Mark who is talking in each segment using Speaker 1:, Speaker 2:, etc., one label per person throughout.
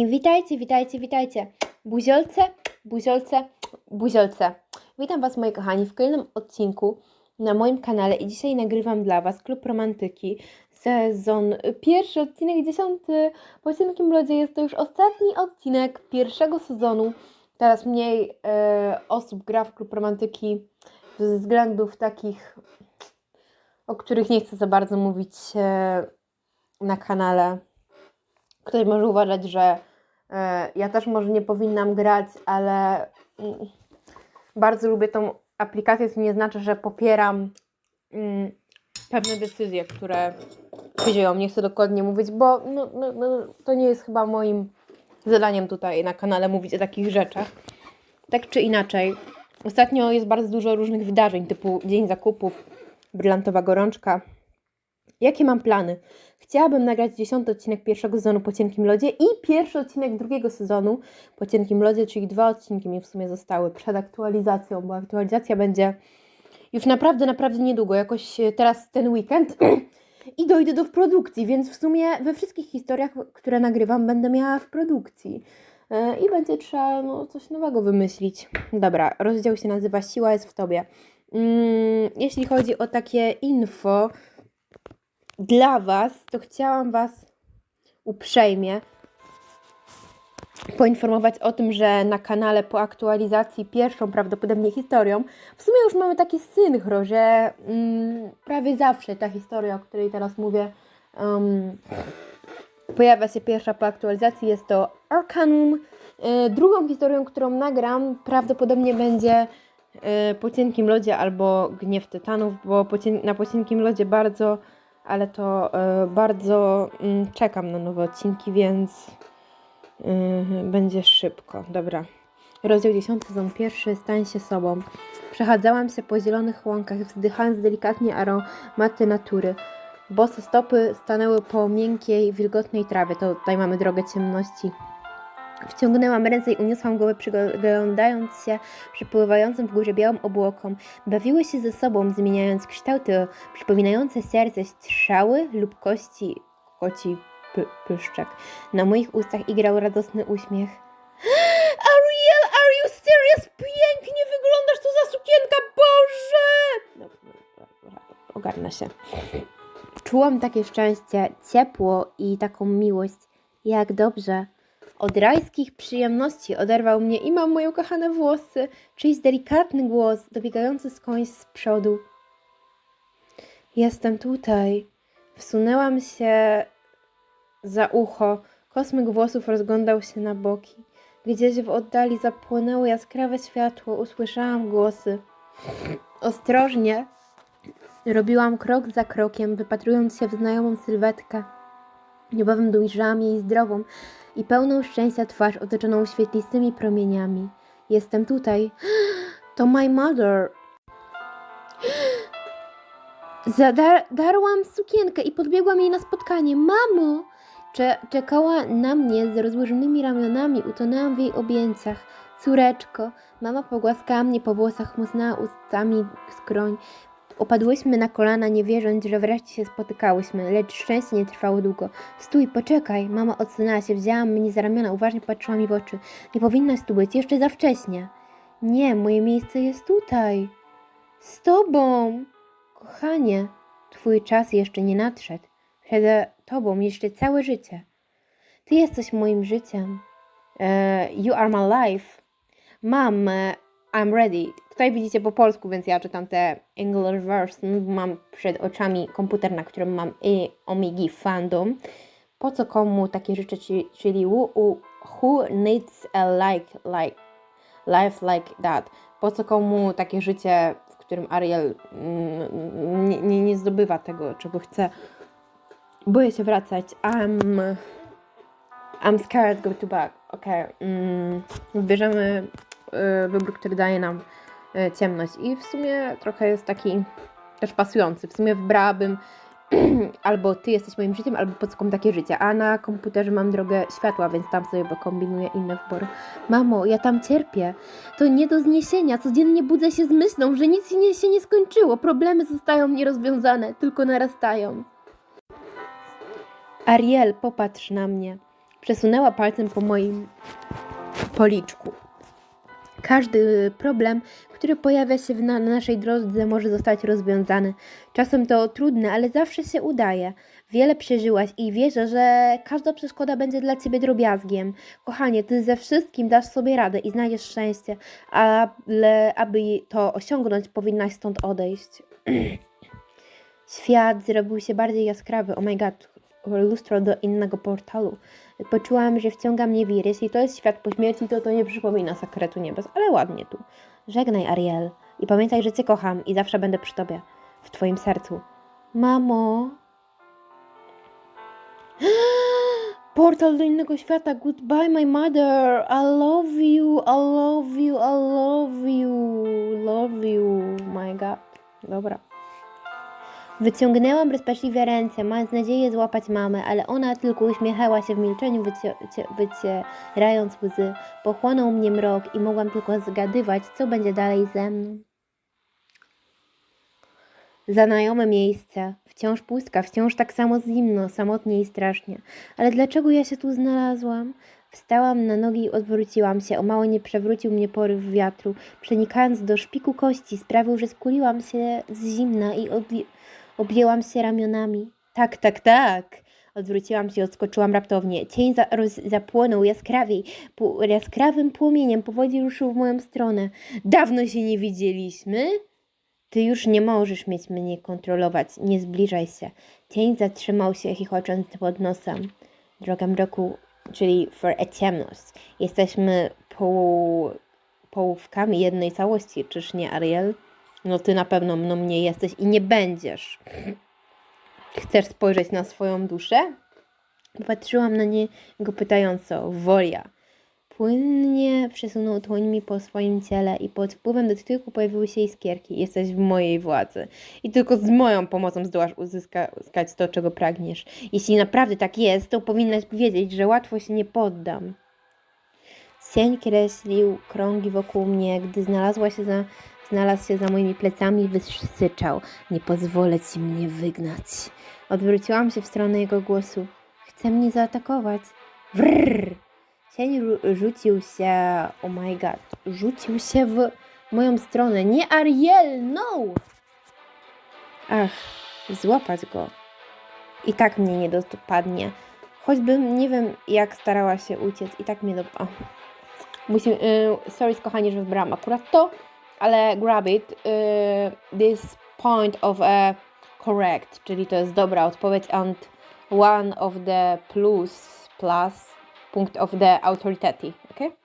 Speaker 1: I witajcie, witajcie, witajcie. Buziolce, buziolce, buziolce. Witam Was, moi kochani, w kolejnym odcinku na moim kanale i dzisiaj nagrywam dla Was Klub Romantyki, sezon pierwszy, odcinek dziesiąty. Po cienkim lodzie jest to już ostatni odcinek pierwszego sezonu. Teraz mniej e, osób gra w Klub Romantyki ze względów takich, o których nie chcę za bardzo mówić e, na kanale. Ktoś może uważać, że ja też może nie powinnam grać, ale mm, bardzo lubię tą aplikację, co nie znaczy, że popieram mm, pewne decyzje, które się. Nie chcę dokładnie mówić, bo no, no, no, to nie jest chyba moim zadaniem tutaj na kanale mówić o takich rzeczach. Tak czy inaczej, ostatnio jest bardzo dużo różnych wydarzeń, typu Dzień Zakupów, Brylantowa Gorączka. Jakie mam plany? Chciałabym nagrać dziesiąty odcinek pierwszego sezonu po cienkim lodzie i pierwszy odcinek drugiego sezonu po cienkim lodzie, czyli dwa odcinki mi w sumie zostały przed aktualizacją, bo aktualizacja będzie już naprawdę, naprawdę niedługo, jakoś e, teraz ten weekend i dojdę do produkcji, więc w sumie we wszystkich historiach, które nagrywam, będę miała w produkcji. E, I będzie trzeba no, coś nowego wymyślić. Dobra, rozdział się nazywa Siła jest w tobie. Mm, jeśli chodzi o takie info, dla Was, to chciałam Was uprzejmie poinformować o tym, że na kanale po aktualizacji pierwszą prawdopodobnie historią, w sumie już mamy taki synchro, że mm, prawie zawsze ta historia, o której teraz mówię, um, pojawia się pierwsza po aktualizacji, jest to Arcanum. Y, drugą historią, którą nagram, prawdopodobnie będzie y, po cienkim lodzie albo Gniew Tytanów, bo po cien- na po cienkim lodzie bardzo ale to e, bardzo mm, czekam na nowe odcinki, więc y, będzie szybko. Dobra. Rozdział 10, sezon pierwszy, stań się sobą. Przechadzałam się po zielonych łąkach, wzdychając delikatnie aromaty natury. Bose stopy stanęły po miękkiej, wilgotnej trawie. To tutaj mamy drogę ciemności. Wciągnęłam ręce i uniosłam głowę, przyglądając się przepływającym w górze białym obłokom. Bawiły się ze sobą, zmieniając kształty przypominające serce strzały lub kości koci py pyszczek. Na moich ustach igrał radosny uśmiech. Ariel, are you serious? Pięknie wyglądasz, co za sukienka, Boże! Dobra, ogarnę się. Czułam takie szczęście, ciepło i taką miłość. Jak dobrze. Od rajskich przyjemności oderwał mnie i mam moje ukochane włosy, czyjś delikatny głos dobiegający skądś z przodu. Jestem tutaj. Wsunęłam się za ucho. Kosmyk włosów rozglądał się na boki. Gdzieś w oddali zapłonęło jaskrawe światło. Usłyszałam głosy. Ostrożnie robiłam krok za krokiem, wypatrując się w znajomą sylwetkę. Niebawem dojrzałam jej zdrową i pełną szczęścia twarz otoczoną świetlistymi promieniami. Jestem tutaj. To my mother. Zadarłam sukienkę i podbiegłam jej na spotkanie. Mamo! Cze czekała na mnie z rozłożonymi ramionami, utonęłam w jej objęciach. Córeczko, mama pogłaskała mnie po włosach, musnęła ustami skroń. Opadłyśmy na kolana, nie wierząc, że wreszcie się spotykałyśmy, lecz szczęście nie trwało długo. Stój, poczekaj! Mama odsunęła się, wzięła mnie za ramiona, uważnie patrzyła mi w oczy. Nie powinnaś tu być, jeszcze za wcześnie. Nie, moje miejsce jest tutaj. Z tobą! Kochanie, twój czas jeszcze nie nadszedł. Przed tobą jeszcze całe życie. Ty jesteś moim życiem. E, you are my life. Mam, e, I'm ready. Tutaj widzicie po polsku, więc ja czytam te English version. Mam przed oczami komputer, na którym mam i Omigi Fandom. Po co komu takie rzeczy, czyli, who, needs a like, like, life like that? Po co komu takie życie, w którym Ariel mm, nie, nie, nie zdobywa tego, czego chce? Boję się wracać. I'm, I'm scared go to back. Okay. Mm, bierzemy wybór, który daje nam y, ciemność. I w sumie trochę jest taki też pasujący. W sumie wybrałabym albo ty jesteś moim życiem, albo po co komu takie życie. A na komputerze mam drogę światła, więc tam sobie kombinuję inne wybory. Mamo, ja tam cierpię. To nie do zniesienia. Codziennie budzę się z myślą, że nic się nie skończyło. Problemy zostają nierozwiązane, tylko narastają. Ariel, popatrz na mnie. Przesunęła palcem po moim policzku. Każdy problem, który pojawia się na naszej drodze, może zostać rozwiązany. Czasem to trudne, ale zawsze się udaje. Wiele przeżyłaś i wierzę, że każda przeszkoda będzie dla ciebie drobiazgiem. Kochanie, ty ze wszystkim dasz sobie radę i znajdziesz szczęście, ale aby to osiągnąć, powinnaś stąd odejść. Świat zrobił się bardziej jaskrawy. Oh my god, lustro do innego portalu. Poczułam, że wciąga mnie wir. Jeśli to jest świat po śmierci, to to nie przypomina sekretu niebios, ale ładnie tu. Żegnaj, Ariel. I pamiętaj, że cię kocham i zawsze będę przy tobie. W twoim sercu. Mamo. Portal do innego świata. Goodbye, my mother. I love you, I love you, I love you. Love you. My god. Dobra. Wyciągnęłam rozpaczliwie ręce, mając nadzieję złapać mamę, ale ona tylko uśmiechała się w milczeniu, wycie, cie, wycierając łzy. Pochłonął mnie mrok i mogłam tylko zgadywać, co będzie dalej ze mną. Znajome miejsce. Wciąż pustka, wciąż tak samo zimno, samotnie i strasznie. Ale dlaczego ja się tu znalazłam? Wstałam na nogi i odwróciłam się. O mało nie przewrócił mnie poryw wiatru. Przenikając do szpiku kości, sprawił, że skuliłam się z zimna i obie- objęłam się ramionami. Tak, tak, tak. Odwróciłam się, odskoczyłam raptownie. Cień za, zapłonął jaskrawiej, pu, jaskrawym płomieniem powoli ruszył w moją stronę. Dawno się nie widzieliśmy? Ty już nie możesz mieć mnie kontrolować, nie zbliżaj się. Cień zatrzymał się, chichocząc pod nosem. Droga mroku, czyli for a ciemność. Jesteśmy pół, połówkami jednej całości, czyż nie, Ariel? No ty na pewno mną nie jesteś i nie będziesz. Chcesz spojrzeć na swoją duszę? Popatrzyłam na niego pytająco. Wolia. Płynnie przesunął dłońmi po swoim ciele i pod wpływem dotyku pojawiły się iskierki. Jesteś w mojej władzy. I tylko z moją pomocą zdołasz uzyskać to, czego pragniesz. Jeśli naprawdę tak jest, to powinnaś wiedzieć, że łatwo się nie poddam. Cień kreślił krągi wokół mnie, gdy znalazła się za, znalazł się za moimi plecami, wysyczał. Nie pozwolę ci mnie wygnać. Odwróciłam się w stronę jego głosu. Chce mnie zaatakować. Wrrr! Cień rzucił się, oh my god, rzucił się w moją stronę. Nie Ariel, no! Ach, złapać go. I tak mnie nie dopadnie. Choćbym nie wiem, jak starała się uciec, i tak mnie do... O. Musimy, y, sorry, kochani, że wybrałam akurat to, ale grab it. Y, this point of a correct, czyli to jest dobra odpowiedź and one of the plus, plus punkt of the authority, ok?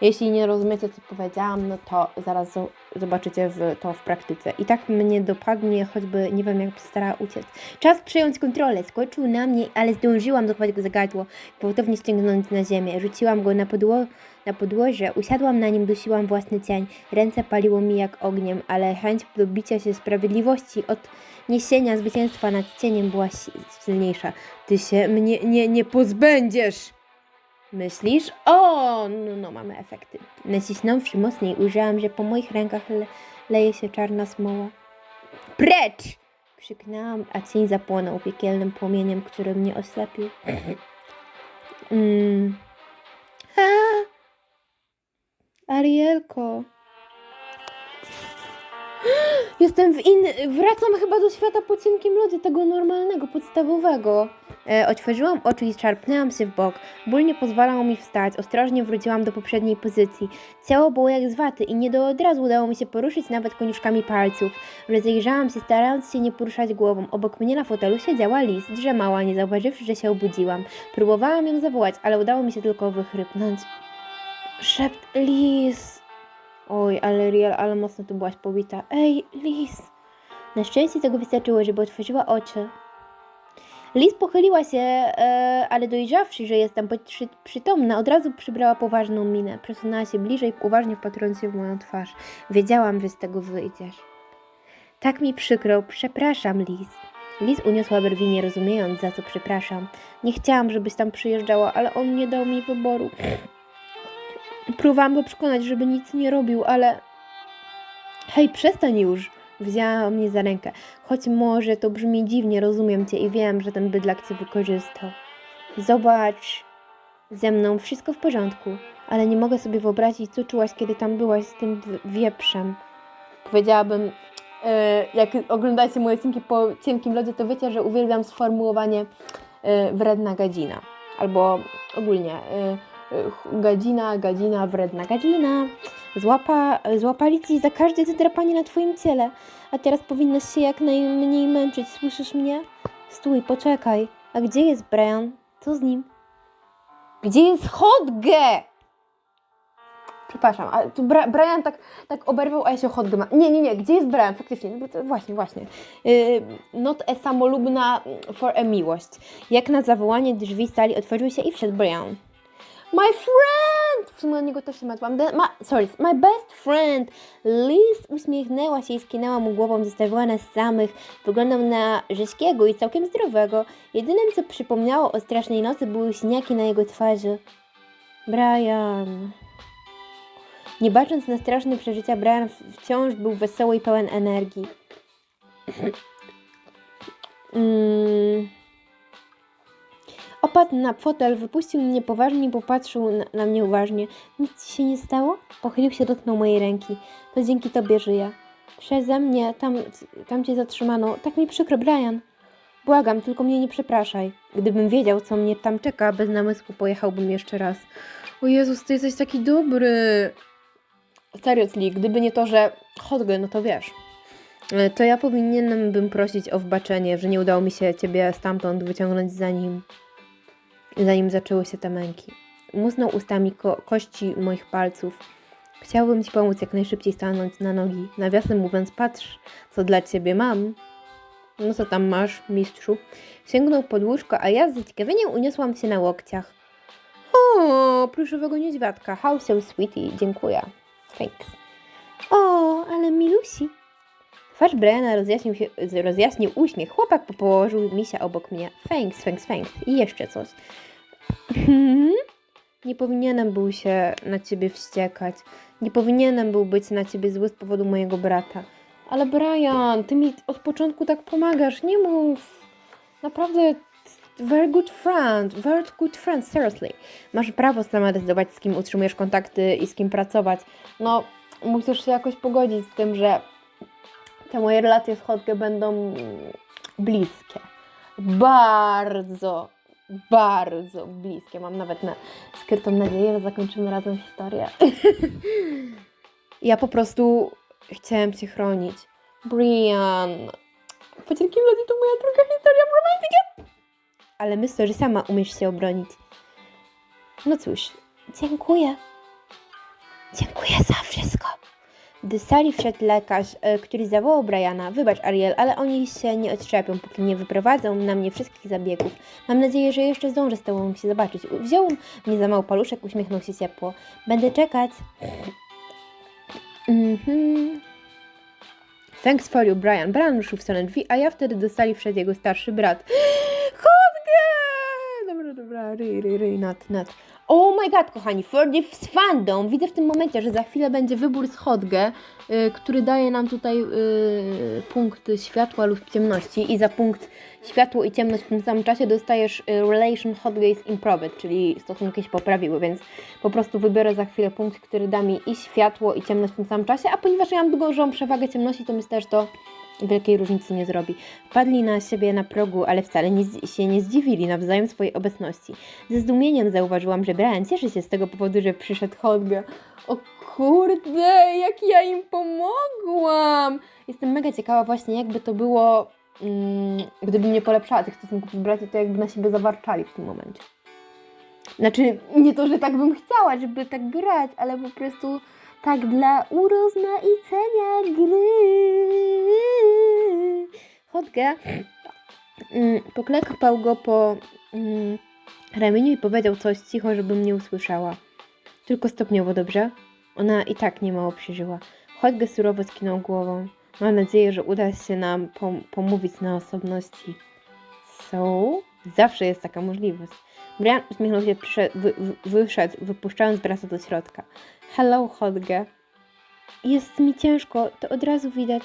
Speaker 1: Jeśli nie rozumiecie, co powiedziałam, no to zaraz zo- zobaczycie w, to w praktyce. I tak mnie dopadnie, choćby nie wiem, jak starała uciec. Czas przejąć kontrolę. Skoczył na mnie, ale zdążyłam dochwać go za gardło, gwałtownie ściągnąć na ziemię. Rzuciłam go na, podło- na podłoże, usiadłam na nim, dusiłam własny cień. Ręce paliło mi jak ogniem, ale chęć do bicia się sprawiedliwości, odniesienia zwycięstwa nad cieniem była si- silniejsza. Ty się mnie nie, nie pozbędziesz! Myślisz? O, no, no mamy efekty. Nacisnąwszy mocniej, ujrzałam, że po moich rękach le leje się czarna smoła. Precz! Krzyknęłam, a cień zapłonął piekielnym płomieniem, który mnie oślepił. Mm. Arielko. Jestem w inny... Wracam chyba do świata po cienkim lodzie, tego normalnego, podstawowego. E, otworzyłam oczy i szarpnęłam się w bok. Ból nie pozwalał mi wstać. Ostrożnie wróciłam do poprzedniej pozycji. Ciało było jak z waty i nie do od razu udało mi się poruszyć nawet koniuszkami palców. Rozejrzałam się, starając się nie poruszać głową. Obok mnie na fotelu siedziała Liz, drzemała, nie zauważywszy, że się obudziłam. Próbowałam ją zawołać, ale udało mi się tylko wychrypnąć. Szept Liz. Oj, ale Riel, ale mocno tu byłaś pobita. Ej, Liz. Na szczęście tego wystarczyło, żeby otworzyła oczy. Liz pochyliła się, e, ale dojrzawszy, że jestem przy, przytomna, od razu przybrała poważną minę. Przesunęła się bliżej, uważnie wpatrując się w moją twarz. Wiedziałam, że z tego wyjdziesz. Tak mi przykro, przepraszam, Liz. Liz uniosła brwi, nie rozumiejąc, za co przepraszam. Nie chciałam, żebyś tam przyjeżdżała, ale on nie dał mi wyboru. Próbowałam go przekonać, żeby nic nie robił, ale... Hej, przestań już! Wzięła mnie za rękę. Choć może to brzmi dziwnie, rozumiem cię i wiem, że ten bydlak cię wykorzystał. Zobacz Ze mną wszystko w porządku, ale nie mogę sobie wyobrazić, co czułaś, kiedy tam byłaś z tym wieprzem. Powiedziałabym, e, jak oglądacie moje odcinki po cienkim lodzie, to wiecie, że uwielbiam sformułowanie e, wredna gadzina. Albo ogólnie e, gadzina, gadzina, wredna gadzina. Złapa, złapali ci za każde zadrapanie na twoim ciele, a teraz powinnaś się jak najmniej męczyć, słyszysz mnie? Stój, poczekaj. A gdzie jest Brian? Co z nim? Gdzie jest Hodge? Przepraszam, ale tu Bra- Brian tak, tak oberwał, a ja się Hodge ma. Nie, nie, nie, gdzie jest Brian? Faktycznie, no bo to, właśnie, właśnie. Yy, not a samolubna for a miłość. Jak na zawołanie drzwi stali otworzyły się i wszedł Brian. My friend! W sumie na niego też się matłam. Sorry, my best friend! Liz uśmiechnęła się i skinęła mu głową, zostawiła nas samych. Wyglądał na rzeźkiego i całkiem zdrowego. Jedynym, co przypomniało o strasznej nocy, były siniaki na jego twarzy. Brian... Nie bacząc na straszne przeżycia, Brian wciąż był wesoły i pełen energii. Mm. Opadł na fotel, wypuścił mnie poważnie i popatrzył na, na mnie uważnie. Nic ci się nie stało? Pochylił się, dotknął mojej ręki. To dzięki tobie żyję. Przeze mnie tam, tam cię zatrzymano. Tak mi przykro, Brian. Błagam, tylko mnie nie przepraszaj. Gdybym wiedział, co mnie tam czeka, bez namysłu pojechałbym jeszcze raz. O Jezus, ty jesteś taki dobry. Seriously, gdyby nie to, że Hodge, no to wiesz. E, To ja powinienem bym prosić o wbaczenie, że nie udało mi się ciebie stamtąd wyciągnąć zanim, zanim zaczęły się te męki. Musnął ustami ko- kości moich palców. Chciałbym ci pomóc jak najszybciej stanąć na nogi. Nawiasem mówiąc, patrz, co dla ciebie mam. No co tam masz, mistrzu? Sięgnął pod łóżko, a ja z zaciekawieniem uniosłam się na łokciach. O, pluszowego niedźwiadka. How so sweetie. Dziękuję. Thanks. O, ale milusi. Twarz Briana rozjaśnił, się, rozjaśnił uśmiech. Chłopak położył misia obok mnie. Thanks, thanks, thanks. I jeszcze coś. Hmm? Nie powinienem był się na ciebie wściekać. Nie powinienem był być na ciebie zły z powodu mojego brata. Ale Brian, ty mi od początku tak pomagasz. Nie mów. Naprawdę very good friend, very good friend, seriously. Masz prawo sama decydować, z kim utrzymujesz kontakty i z kim pracować. No, musisz się jakoś pogodzić z tym, że te moje relacje z Hodge będą bliskie. Bardzo, bardzo bliskie. Mam nawet na skrytą nadzieję, że zakończymy razem historię. ja po prostu chciałem Cię chronić. Brian. Po cienkim lodzie to moja druga historia w romantykę. Ale myślę, że sama umiesz się obronić. No cóż, dziękuję. Dziękuję za wszystko. Do sali wszedł lekarz, e, który zawołał Briana. Wybacz, Ariel, ale oni się nie odczepią, póki nie wyprowadzą na mnie wszystkich zabiegów. Mam nadzieję, że jeszcze zdążę z tobą się zobaczyć. Wziął mnie za mały paluszek, uśmiechnął się ciepło. Będę czekać. Mhm. Thanks for you, Brian. Brian ruszył w stronę drzwi, a ja wtedy do sali wszedł jego starszy brat. Chodźcie! Dobra, dobra, ryj, ryj, ryj, nat, nat. Oh my god, kochani, for this fandom. Widzę w tym momencie, że za chwilę będzie wybór z Hodge, y, który daje nam tutaj y, punkt światła lub ciemności i za punkt światło i ciemność w tym samym czasie dostajesz y, relation Hodge is improved, czyli stosunki się poprawiły, więc po prostu wybiorę za chwilę punkt, który da mi i światło i ciemność w tym samym czasie, a ponieważ ja mam dużą przewagę ciemności, to myślę, że to wielkiej różnicy nie zrobi. Wpadli na siebie na progu, ale wcale nie, się nie zdziwili nawzajem swojej obecności. Ze zdumieniem zauważyłam, że Brian cieszy się z tego powodu, że przyszedł Hodge. O kurde, jak ja im pomogłam! Jestem mega ciekawa właśnie, jakby to było, mm, gdybym nie polepszała tych stosunków z braci, to jakby na siebie zawarczali w tym momencie. Znaczy, nie to, że tak bym chciała, żeby tak grać, ale po prostu tak dla urozmaicenia gry. Hodge mm, poklepał go po mm, ramieniu i powiedział coś cicho, żebym nie usłyszała. Tylko stopniowo, dobrze? Ona i tak niemało przeżyła. Hodge surowo skinął głową. Mam nadzieję, że uda się nam pom- pomówić na osobności. So? Zawsze jest taka możliwość. Brian uśmiechnął się, przyszedł, wy, wy, wyszedł, wypuszczając brata do środka. Hello, Hodge. Jest mi ciężko, to od razu widać.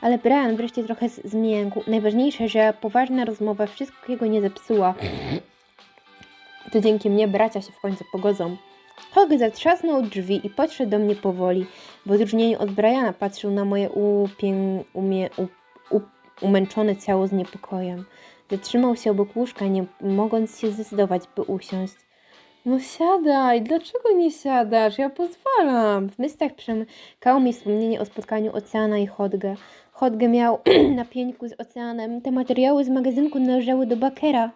Speaker 1: Ale Brian wreszcie trochę zmiękł. Najważniejsze, że poważna rozmowa wszystkiego nie zepsuła. To dzięki mnie bracia się w końcu pogodzą. Hog zatrzasnął drzwi i podszedł do mnie powoli. W odróżnieniu od Briana patrzył na moje upię... umie... umęczone ciało z niepokojem. Zatrzymał się obok łóżka, nie mogąc się zdecydować, by usiąść. No siadaj, dlaczego nie siadasz? Ja pozwalam. W myślach przemykało mi wspomnienie o spotkaniu Oceana i Hodge. Hodge miał na pieńku z Oceanem. Te materiały z magazynku należały do Bakera.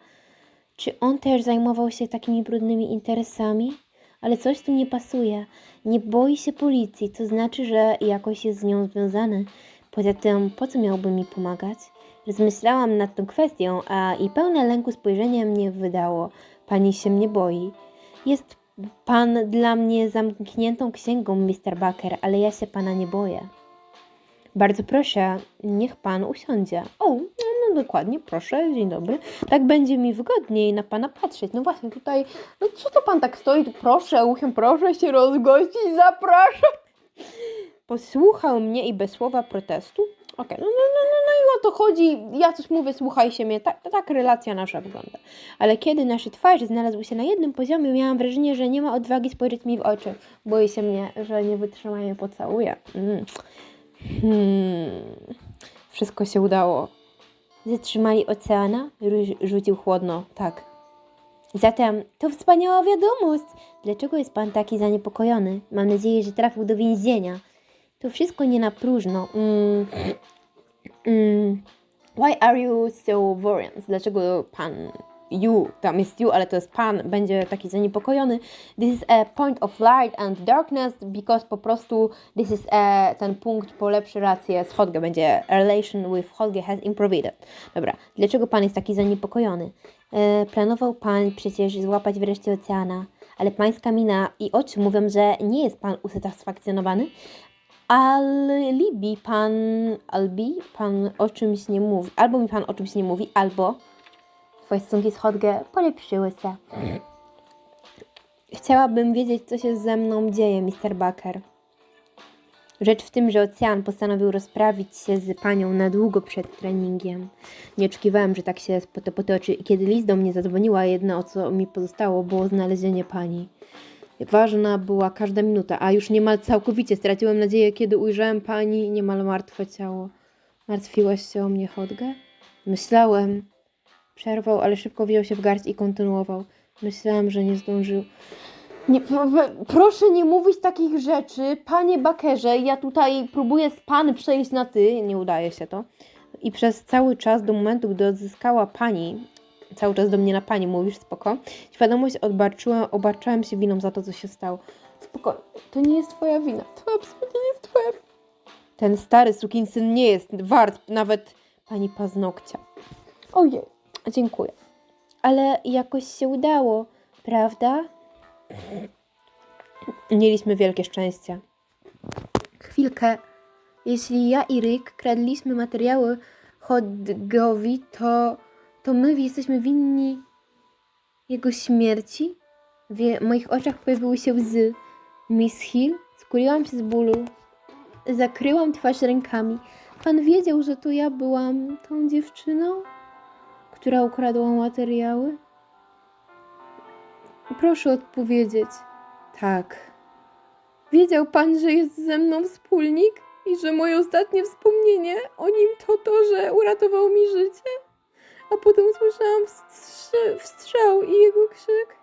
Speaker 1: Czy on też zajmował się takimi brudnymi interesami? Ale coś tu nie pasuje. Nie boi się policji, to znaczy, że jakoś jest z nią związany. Poza tym, po co miałby mi pomagać? Rozmyślałam nad tą kwestią, a i pełne lęku spojrzenie mnie wydało. Pani się mnie boi. Jest pan dla mnie zamkniętą księgą, Mr. Baker, ale ja się pana nie boję. Bardzo proszę, niech pan usiądzie. O, no, dokładnie, proszę, dzień dobry. Tak będzie mi wygodniej na pana patrzeć. No właśnie, tutaj, no co to pan tak stoi? Proszę, uchem, proszę się rozgościć, zapraszam. Posłuchał mnie i bez słowa protestu. Okej, no, no, no, no, no i o to chodzi. Ja coś mówię, słuchajcie mnie. Tak, tak relacja nasza wygląda. Ale kiedy nasze twarze znalazły się na jednym poziomie, miałam wrażenie, że nie ma odwagi spojrzeć mi w oczy. Boję się mnie, że nie wytrzyma mnie pocałuje. Mm. Hmm. Wszystko się udało. Zatrzymali oceana? Rzucił chłodno. Tak. Zatem to wspaniała wiadomość. Dlaczego jest pan taki zaniepokojony? Mam nadzieję, że trafił do więzienia. To wszystko nie na próżno. Mm. Mm. Why are you so worried? Dlaczego pan, you, tam jest you, ale to jest pan, będzie taki zaniepokojony? This is a point of light and darkness, because po prostu this is a, ten punkt polepszy rację z Hodge, będzie relation with Hodge has improved. Dobra, dlaczego pan jest taki zaniepokojony? E, planował pan przecież złapać wreszcie oceana, ale pańska mina i oczy mówią, że nie jest pan usatysfakcjonowany, alibi pan, albi pan o czymś nie mówi, albo mi pan o czymś nie mówi, albo twoje stosunki z Hodge polepszyły się. Chciałabym wiedzieć, co się ze mną dzieje, Mr. Baker. Rzecz w tym, że Ocean postanowił rozprawić się z panią na długo przed treningiem. Nie oczekiwałem, że tak się to potoczy i kiedy list do mnie zadzwoniła, jedno o co mi pozostało było znalezienie pani. Ważna była każda minuta, a już niemal całkowicie straciłem nadzieję, kiedy ujrzałem pani niemal martwe ciało. Martwiłaś się o mnie, Hodge? Myślałem. Przerwał, ale szybko wziął się w garść i kontynuował. Myślałem, że nie zdążył. Nie, proszę nie mówić takich rzeczy, panie Bakerze. Ja tutaj próbuję z pan przejść na ty. Nie udaje się to. I przez cały czas, do momentu, gdy odzyskała pani, cały czas do mnie na pani mówisz, spoko. Świadomość odbarczyłem, obarczałem się winą za to, co się stało. Spoko, to nie jest twoja wina. To absolutnie nie jest twoja. Ten stary sukinsyn nie jest wart nawet pani paznokcia. Ojej, dziękuję. Ale jakoś się udało, prawda? Mieliśmy wielkie szczęście. Chwilkę. Jeśli ja i Rick kradliśmy materiały Hodgowi, to, to my jesteśmy winni jego śmierci? W moich oczach pojawiły się łzy. Miss Hill? Skuliłam się z bólu. Zakryłam twarz rękami. Pan wiedział, że to ja byłam tą dziewczyną, która ukradła materiały? Proszę odpowiedzieć. Tak. Wiedział pan, że jest ze mną wspólnik i że moje ostatnie wspomnienie o nim to to, że uratował mi życie? A potem usłyszałam wstrzy- wstrzał i jego krzyk.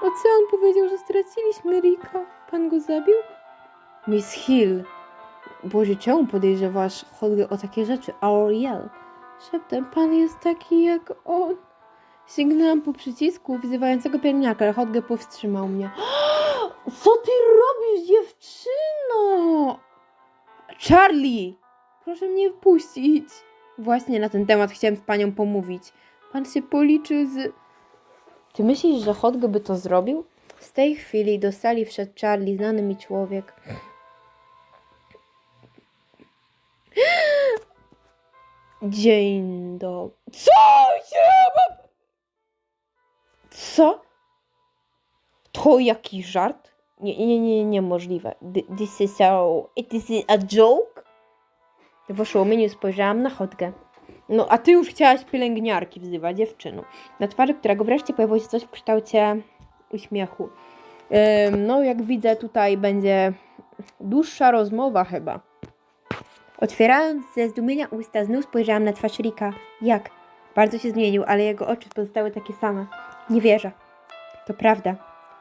Speaker 1: Ocean powiedział, że straciliśmy Rika. Pan go zabił? Miss Hill. Boże, czemu podejrzewasz Holger o takie rzeczy? Auriel. Szeptem, pan jest taki jak on. Sięgnęłam po przycisku wzywającego pielęgniarkę, ale Hodge powstrzymał mnie. Co ty robisz, dziewczyno? Charlie! Proszę mnie wpuścić. Właśnie na ten temat chciałem z panią pomówić. Pan się policzy z... Ty myślisz, że Hodge by to zrobił? Z tej chwili do sali wszedł Charlie, znany mi człowiek. Dzień dobry. Co się. Co? To jakiś żart? Nie, nie, nie, niemożliwe. Th- This is a... This is a joke? W oszołomieniu spojrzałam na Hodgę. No, a ty już chciałaś pielęgniarki wzywać, dziewczynu. Na twarzy którego wreszcie pojawiło się coś w kształcie uśmiechu. Ym, no, jak widzę, tutaj będzie dłuższa rozmowa chyba. Otwierając ze zdumienia usta, znów spojrzałam na twarz Rika. Jak? Bardzo się zmienił, ale jego oczy pozostały takie same. Nie wierzę. To prawda.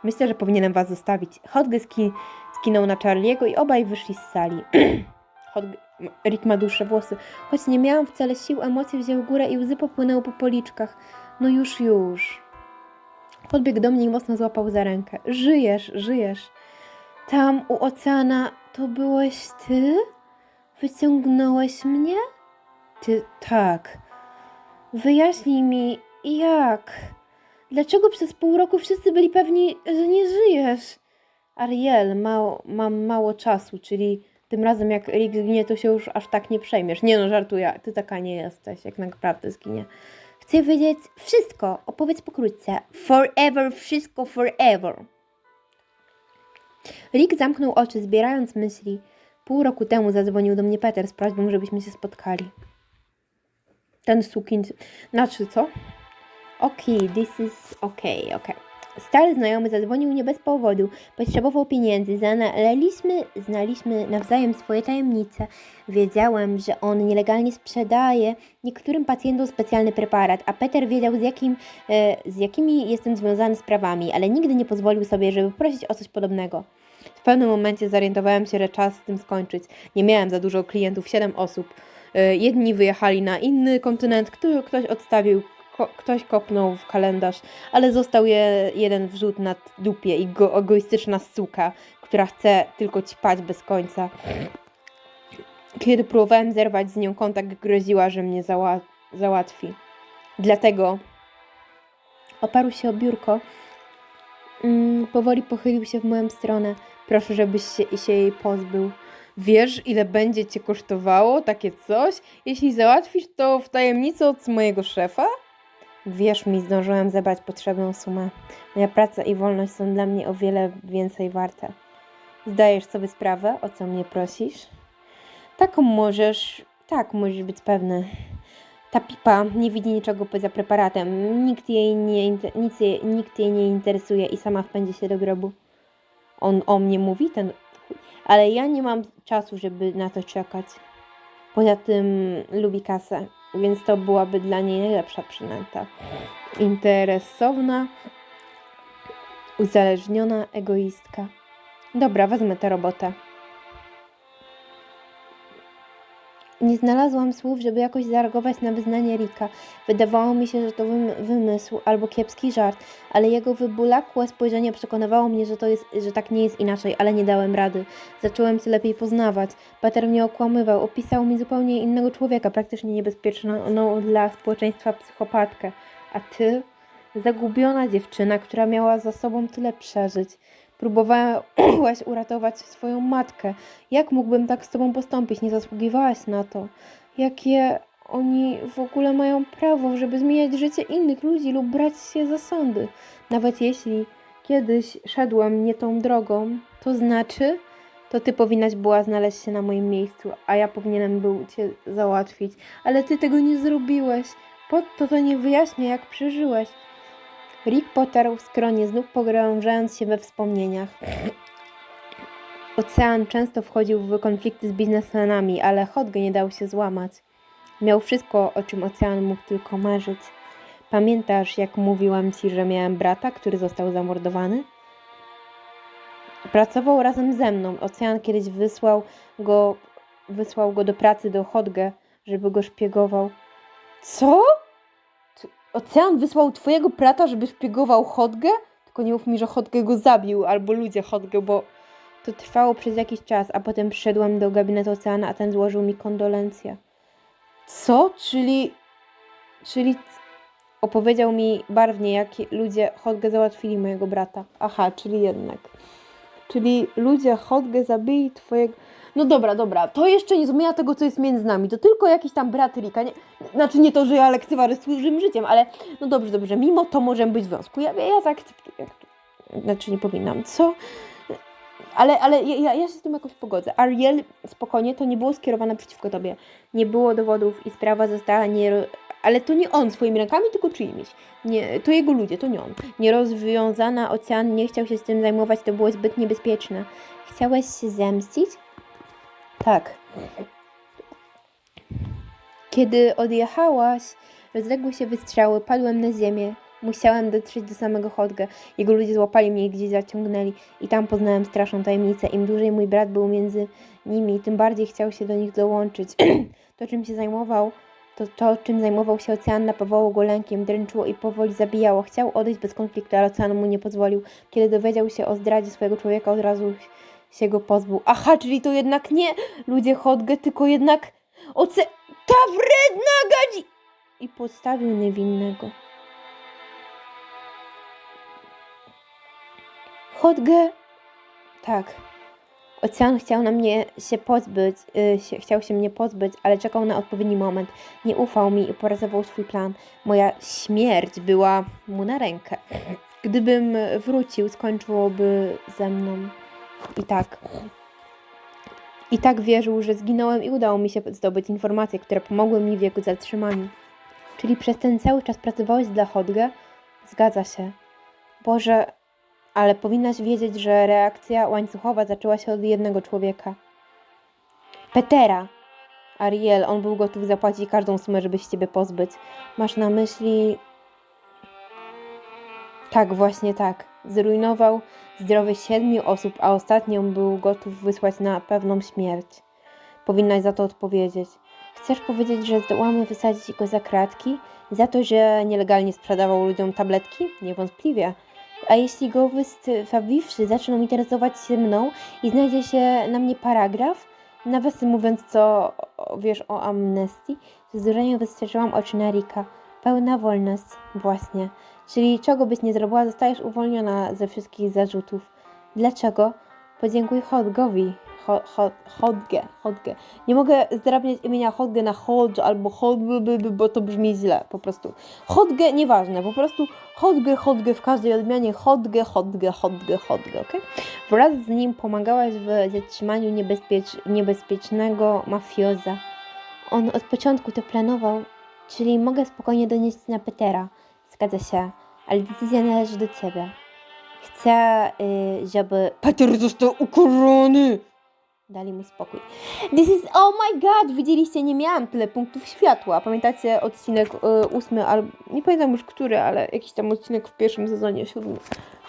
Speaker 1: Myślę, że powinienem was zostawić. Hodge ski, skinął na Charliego i obaj wyszli z sali. Hodge, Rick ma dłuższe włosy. Choć nie miałam wcale sił, emocje wzięły górę i łzy popłynęły po policzkach. No już, już. Podbiegł do mnie i mocno złapał za rękę. Żyjesz, żyjesz. Tam u oceana to byłeś ty? Wyciągnąłeś mnie? Ty tak. Wyjaśnij mi, jak? Dlaczego przez pół roku wszyscy byli pewni, że nie żyjesz? Ariel, mało, mam mało czasu, czyli tym razem jak Rick zginie, to się już aż tak nie przejmiesz. Nie no, żartuję, ty taka nie jesteś, jak naprawdę zginie. Chcę wiedzieć wszystko, opowiedz pokrótce. Forever, wszystko forever. Rick zamknął oczy, zbierając myśli. Pół roku temu zadzwonił do mnie Peter z prośbą, żebyśmy się spotkali. Ten sukin... Znaczy co? Okej, this is okej, okej. Stary znajomy zadzwonił nie bez powodu. Potrzebował pieniędzy. Znaliśmy, znaliśmy nawzajem swoje tajemnice. Wiedziałem, że on nielegalnie sprzedaje niektórym pacjentom specjalny preparat, a Peter wiedział, z, jakim, e, z jakimi jestem związany sprawami, ale nigdy nie pozwolił sobie, żeby prosić o coś podobnego. W pewnym momencie zorientowałem się, że czas z tym skończyć. Nie miałem za dużo klientów, 7 osób. E, Jedni wyjechali na inny kontynent, który ktoś odstawił, ko- ktoś kopnął w kalendarz, ale został je jeden wrzut na dupie i go, egoistyczna suka, która chce tylko ćpać bez końca. Kiedy próbowałem zerwać z nią kontakt, groziła, że mnie zała- załatwi. Dlatego oparł się o biurko, mm, powoli pochylił się w moją stronę. Proszę, żebyś się, się jej pozbył. Wiesz, ile będzie cię kosztowało takie coś? Jeśli załatwisz to w tajemnicy od mojego szefa? Wierz mi, zdążyłem zebrać potrzebną sumę. Moja praca i wolność są dla mnie o wiele więcej warte. Zdajesz sobie sprawę, o co mnie prosisz? Taką możesz, tak, możesz być pewny. Ta pipa nie widzi niczego poza preparatem. Nikt jej nie, nic jej, nikt jej nie interesuje i sama wpędzi się do grobu. On o mnie mówi, ten. Ale ja nie mam czasu, żeby na to czekać. Poza tym lubi kasę, więc to byłaby dla niej najlepsza przynęta. Interesowna, uzależniona egoistka. Dobra, wezmę tę robotę. Nie znalazłam słów, żeby jakoś zareagować na wyznanie Rika. Wydawało mi się, że to wym- wymysł albo kiepski żart, ale jego wybulakłe spojrzenie przekonywało mnie, że to jest, że tak nie jest inaczej, ale nie dałem rady. Zacząłem się lepiej poznawać. Peter mnie okłamywał, opisał mi zupełnie innego człowieka, praktycznie niebezpieczną dla społeczeństwa psychopatkę. A ty? Zagubiona dziewczyna, która miała za sobą tyle przeżyć. Próbowałaś uratować swoją matkę. Jak mógłbym tak z tobą postąpić? Nie zasługiwałaś na to. Jakie oni w ogóle mają prawo, żeby zmieniać życie innych ludzi lub brać się za sądy? Nawet jeśli kiedyś szedłem nie tą drogą, to znaczy, to ty powinnaś była znaleźć się na moim miejscu, a ja powinienem był cię załatwić. Ale ty tego nie zrobiłeś. Po to to nie wyjaśnia, jak przeżyłeś. Rick potarł skronie, znów pogrążając się we wspomnieniach. Ocean często wchodził w konflikty z biznesmenami, ale Hodge nie dał się złamać. Miał wszystko, o czym Ocean mógł tylko marzyć. Pamiętasz, jak mówiłam ci, że miałem brata, który został zamordowany? Pracował razem ze mną. Ocean kiedyś wysłał go, wysłał go do pracy do Hodge, żeby go szpiegował. Co? Ocean wysłał twojego brata, żeby szpiegował Hodge? Tylko nie mów mi, że Hodge go zabił, albo ludzie Hodge, bo to trwało przez jakiś czas, a potem przyszedłem do gabinetu Oceana, a ten złożył mi kondolencje. Co? Czyli... Czyli opowiedział mi barwnie, jak ludzie Hodge załatwili mojego brata. Aha, czyli jednak. Czyli ludzie Hodge zabili twojego... No dobra, dobra, to jeszcze nie zmienia tego, co jest między nami. To tylko jakiś tam brat Rika. Nie, znaczy nie to, że ja lekceważę służym życiem, ale no dobrze, dobrze, mimo to możemy być w związku. Ja, ja zaakceptuję. to- Znaczy nie powinnam. Co? Ale, ale ja, ja- się z tym jakoś pogodzę. Ariel, spokojnie, to nie było skierowane przeciwko tobie. Nie było dowodów i sprawa została nie... Ale to nie on swoimi rękami, tylko czyimiś. Nie, to jego ludzie, to nie on. Nierozwiązana ocean nie chciał się z tym zajmować, to było zbyt niebezpieczne. Chciałeś się zemścić? Tak. Kiedy odjechałaś, rozległy się wystrzały, padłem na ziemię. Musiałem dotrzeć do samego Hodge. Jego ludzie złapali mnie i gdzieś zaciągnęli. I tam poznałem straszną tajemnicę. Im dłużej mój brat był między nimi, tym bardziej chciał się do nich dołączyć. to, czym się zajmował, to, to, czym zajmował się ocean, napawało go lękiem, dręczyło i powoli zabijało. Chciał odejść bez konfliktu, ale ocean mu nie pozwolił. Kiedy dowiedział się o zdradzie swojego człowieka, od razu się go pozbył. Aha, czyli to jednak nie ludzie Hodge, tylko jednak oce... Ta wredna gadzi... I postawił niewinnego. Hodge... Tak. Ocean chciał na mnie się pozbyć, y, się, chciał się mnie pozbyć, ale czekał na odpowiedni moment. Nie ufał mi i porazował swój plan. Moja śmierć była mu na rękę. Gdybym wrócił, skończyłoby ze mną. I tak. I tak wierzył, że zginąłem i udało mi się zdobyć informacje, które pomogły mi w jego zatrzymaniu. Czyli przez ten cały czas pracowałeś dla Hodge? Zgadza się. Boże, ale powinnaś wiedzieć, że reakcja łańcuchowa zaczęła się od jednego człowieka. Petera. Ariel, on był gotów zapłacić każdą sumę, żeby się ciebie pozbyć. Masz na myśli... Tak, właśnie tak. Zrujnował zdrowie siedmiu osób, a ostatnią był gotów wysłać na pewną śmierć. Powinnaś za to odpowiedzieć. Chcesz powiedzieć, że zdołamy wysadzić go za kratki? Za to, że nielegalnie sprzedawał ludziom tabletki? Niewątpliwie. A jeśli go wystawiwszy zaczną interesować się mną i znajdzie się na mnie paragraf, nawiasem mówiąc co wiesz o amnestii, z wzruszeniem wystrzyłam oczy na Rika. Pełna wolność, właśnie. Czyli czego byś nie zrobiła, zostajesz uwolniona ze wszystkich zarzutów. Dlaczego? Podziękuj Hodgowi. Ho, ho, Hodge, Hodge. Nie mogę zdrabniać imienia Hodge na Hodge albo Hodge, bo to brzmi źle po prostu. Hodge, nieważne, po prostu Hodge, Hodge w każdej odmianie, Hodge, Hodge, Hodge, Hodge, ok? Wraz z nim pomagałaś w zatrzymaniu niebezpiecz, niebezpiecznego mafioza. On od początku to planował, czyli mogę spokojnie donieść na Petera. Zgadza się, ale decyzja należy do ciebie. Chcę, y, żeby Peter został ukarany. Dali mu spokój. This is, oh my god, widzieliście, nie miałam tyle punktów światła. Pamiętacie odcinek y, ósmy, albo nie pamiętam już który, ale jakiś tam odcinek w pierwszym sezonie, siódmy.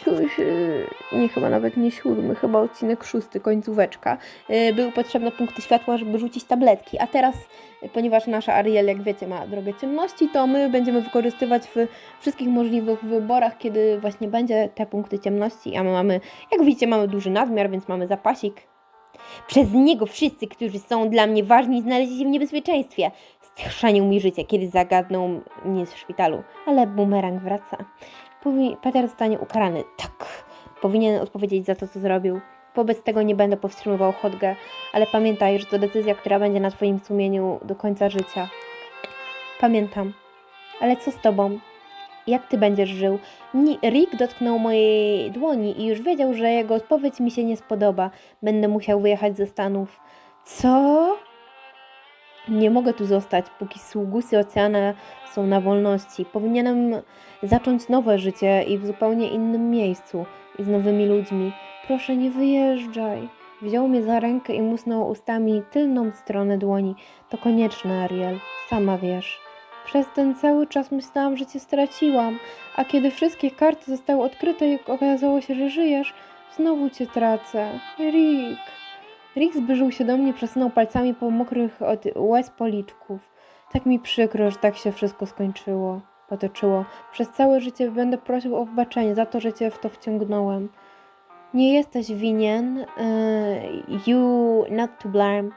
Speaker 1: Si- si- Nie, chyba nawet nie siódmy, chyba odcinek szósty, końcóweczka. Y, Były potrzebne punkty światła, żeby rzucić tabletki. A teraz, ponieważ nasza Ariel, jak wiecie, ma drogę ciemności, to my będziemy wykorzystywać w wszystkich możliwych wyborach, kiedy właśnie będzie te punkty ciemności, a my mamy, jak widzicie, mamy duży nadmiar, więc mamy zapasik. Przez niego wszyscy, którzy są dla mnie ważni, znaleźli się w niebezpieczeństwie. Schrzanił mi życie, kiedy zagadnął mnie w szpitalu, ale bumerang wraca. Powi- Peter zostanie ukarany. Tak, powinien odpowiedzieć za to, co zrobił. Wobec tego nie będę powstrzymywał Hodge, ale pamiętaj, że to decyzja, która będzie na Twoim sumieniu do końca życia. Pamiętam. Ale co z Tobą? Jak Ty będziesz żył? Rick dotknął mojej dłoni i już wiedział, że jego odpowiedź mi się nie spodoba. Będę musiał wyjechać ze Stanów. Co? Nie mogę tu zostać, póki sługusy oceana są na wolności. Powinienem zacząć nowe życie i w zupełnie innym miejscu i z nowymi ludźmi. Proszę, nie wyjeżdżaj. Wziął mnie za rękę i musnął ustami tylną stronę dłoni. To konieczne, Ariel. Sama wiesz. Przez ten cały czas myślałam, że cię straciłam, a kiedy wszystkie karty zostały odkryte i okazało się, że żyjesz, znowu cię tracę. Rick. Rick zbliżył się do mnie, przesunął palcami po mokrych od łez policzków. Tak mi przykro, że tak się wszystko skończyło, potoczyło. Przez całe życie będę prosił o wybaczenie za to, że cię w to wciągnąłem. Nie jesteś winien. Uh, you not to blame.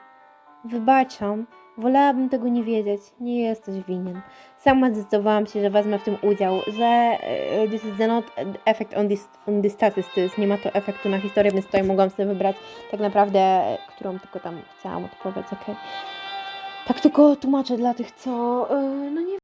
Speaker 1: Wybaczam. Wolałabym tego nie wiedzieć. Nie jesteś winien. Sama zdecydowałam się, że wezmę w tym udział, że e, this is not effect on this, on this statistics. Nie ma to efektu na historię, więc tutaj mogłam sobie wybrać tak naprawdę, którą tylko tam chciałam odpowiedzieć, okej. Tak tylko tłumaczę dla tych, co, e, no nie